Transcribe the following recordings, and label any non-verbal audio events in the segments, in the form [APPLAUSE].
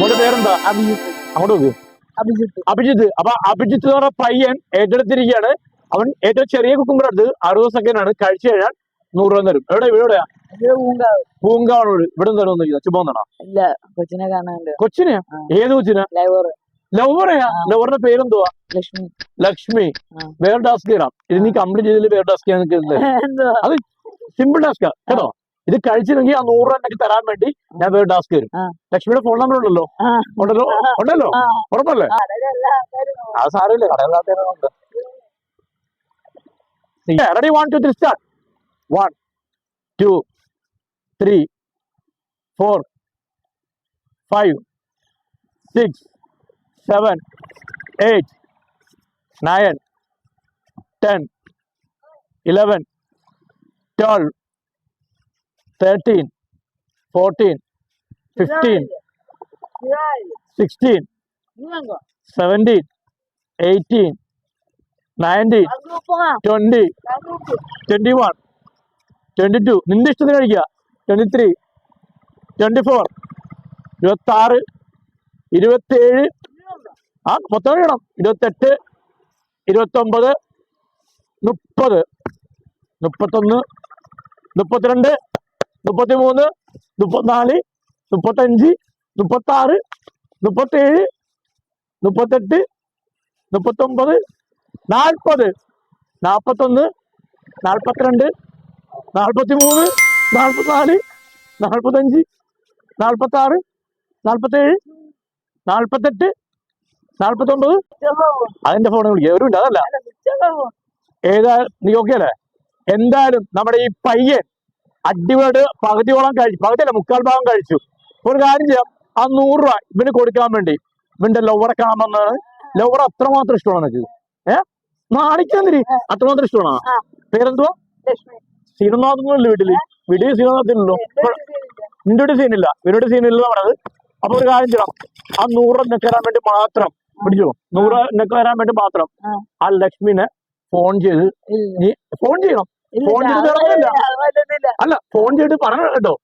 മോന്റെ പേരെന്താ? അഭിജിത്ത്. അങ്ങോട്ട് നോക്കൂ. അഭിജിത്ത്. അഭിജിത്ത്. അപ്പൊ അഭിജിത്ത് എന്ന് പറഞ്ഞ പയ്യൻ ഏറ്റെടുത്തിരിക്കുകയാണ്. അവൻ ഏറ്റവും ചെറിയ കുക്കുമ്പർ എടുത്ത് അറുപത് സെക്കൻഡ് ആണ് കഴിച്ചു കഴിഞ്ഞാൽ നൂറ് രൂപ തരും. എവിടെ എവിടെയാ? പൂങ്കാവണോട് ഇവിടെ തരും നോക്കിയത് ചുമ്മാ ഒന്നാണോ ഇല്ല കൊച്ചിനെ കാണാനുണ്ട്. കൊച്ചിനെ ഏത് കൊച്ചിനാ? ലവറയാ. ലവറിന്റെ പേരെന്തുവാ? ലക്ഷ്മി. ലക്ഷ്മി. വേറെ ടാസ്ക് ചെയ്യാം ഇത് നീ കംപ്ലീറ്റ് ചെയ്തില്ല വേറെ ടാസ്ക് ചെയ്യാൻ നിൽക്കുന്നത് [LAUGHS] അത് സിമ്പിൾ ടാസ്കാ കേട്ടോ? ഇത് കഴിച്ചില്ലെങ്കിൽ ആ നൂറ് രൂപ എനിക്ക് തരാൻ വേണ്ടി ഞാൻ വേറെ ടാസ്ക് വരും ലക്ഷ്മിയുടെ ഫോൺ നമ്പർ ഉണ്ടല്ലോ. ഉണ്ടല്ലോ? ഉണ്ടല്ലോ. ഉറപ്പല്ലേ? ആ സാറില്ലേ കടയിലാത്ത ready one two three start one two three four five six seven eight nine ten eleven twelve thirteen fourteen fifteen sixteen seventeen eighteen nineteen twenty twenty one twenty two നിന്റെ ഇഷ്ടത്തിന് കഴിക്കുക. Twenty three twenty four ഇരുപത്തി ആറ് ഇരുപത്തേഴ്. ആ മൊത്തം കഴിയണം. ഇരുപത്തെട്ട് ഇരുപത്തൊമ്പത് മുപ്പത് മുപ്പത്തൊന്ന് മുപ്പത്തിരണ്ട് മുപ്പത്തിമൂന്ന് മുപ്പത്തിനാല് മുപ്പത്തഞ്ച് മുപ്പത്താറ് മുപ്പത്തേഴ് മുപ്പത്തെട്ട് മുപ്പത്തൊമ്പത് നാൽപ്പത്. നാൽപ്പത്തൊന്ന് നാൽപ്പത്തിരണ്ട് നാൽപ്പത്തി മൂന്ന് നാൽപ്പത്തിനാല് നാൽപ്പത്തഞ്ച് നാൽപ്പത്താറ് നാൽപ്പത്തേഴ് നാൽപ്പത്തെട്ട് നാൽപ്പത്തൊമ്പത്. അതിന്റെ ഫോൺ വിളിക്കുക ഒരു മിനിറ്റ് അതല്ല. ഏതാ നീ ഓക്കെ അല്ലേ? എന്തായാലും നമ്മുടെ ഈ പയ്യൻ അടിപൊളിയായിട്ട് പകുതിയോളം കഴിച്ചു പകുതിയല്ല മുക്കാൽ ഭാഗം കഴിച്ചു. ഒരു കാര്യം ചെയ്യാം. ആ നൂറ് രൂപ ഇവന് കൊടുക്കാൻ വേണ്ടി. ഇവന്റെ ലവറെ കാമെന്ന് ലവർ അത്രമാത്രം ഇഷ്ടമാണ് എനിക്ക് ഏ? നാണിക്കാൻ തിരി അത്രമാത്രം ഇഷ്ടമാണോ. പേരെന്തുവാ? ലക്ഷ്മി. ശ്രീനാഥൊന്നുമില്ല വീട്ടിൽ. വീട്ടിൽ ശ്രീനാഥത്തില്ലല്ലോ നിന്റെ വീട്ടിൽ സീനില്ല. ഇവരുടെ സീനില്ല പറഞ്ഞത്. അപ്പൊ ഒരു കാര്യം ചെയ്യണം. ആ നൂറ് നെക്ക് വരാൻ വേണ്ടി മാത്രം പിടിച്ചോ. നൂറ് നെക്ക് വരാൻ വേണ്ടി മാത്രം ആ. ലക്ഷ്മിനെ ഫോൺ ചെയ്ത് നീ ഫോൺ ചെയ്യണം. ഫോൺ ചെയ്ത്. അല്ല ഫോൺ ചെയ്തിട്ട് പറഞ്ഞു കേട്ടോ.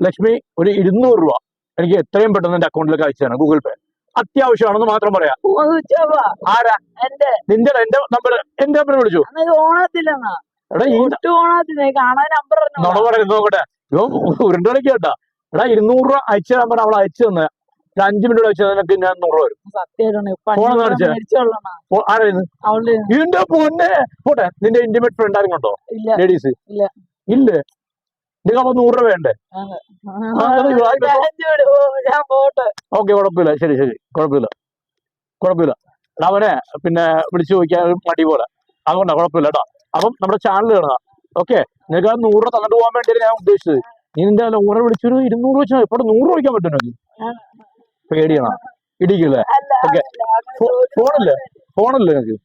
ലക്ഷ്മി ഒരു ഇരുന്നൂറ് രൂപ. എനിക്ക് എത്രയും പെട്ടെന്ന് എന്റെ അക്കൗണ്ടിലേക്ക് അയച്ചു തരണം ഗൂഗിൾ പേ. അത്യാവശ്യമാണെന്ന് മാത്രം പറയാ. ആരാ? നിന്റെ എന്റെ നമ്പർ എന്റെ നമ്പർ വിളിച്ചു. നമ്പർ നോക്കട്ടെ. ഇവൻ ഉരുണ്ട് കളിക്ക് കേട്ടാ. എടാ ഇരുന്നൂറ് രൂപ അയച്ചു തരാൻ പറഞ്ഞ അവൾ അയച്ചു തന്നെ. അഞ്ചു മിനിറ്റ് വെച്ചാൽ നിനക്ക് ഞാൻ നൂറ് വരും ഇതിന്റെ പൊന്നെ. പോട്ടെ നിന്റെ ഇന്റിമേറ്റ് ഫ്രണ്ട് ആരും കണ്ടോ ലേഡീസ് ഇല്ല. നിങ്ങൾ അപ്പൊ നൂറ് രൂപ വേണ്ടേ? ഓക്കെ കുഴപ്പമില്ല. ശരി ശരി. കുഴപ്പമില്ല. കുഴപ്പമില്ല. അവനെ പിന്നെ വിളിച്ചു ചോദിക്കാൻ മടി പോലെ. അതുകൊണ്ടാ കുഴപ്പമില്ല കേട്ടോ. അപ്പം നമ്മുടെ ചാനൽ കാണുക. ഓക്കെ നിനക്ക് ആ നൂറ് രൂപ തന്നിട്ട് പോകാൻ വേണ്ടിയാണ് ഞാൻ ഉദ്ദേശിച്ചത്. നീ നിന്റെ ഊറെ വിളിച്ചൊരു ഇരുന്നൂറ് വെച്ചാൽ ഇപ്പോൾ നൂറ് ചോദിക്കാൻ പറ്റുമോ പേടിയാണോ. ഇടിക്കില്ലേ ഓക്കെ ഫോണല്ലേ? ഫോണില്ലേ ഫോണില്ലേ നിനക്ക്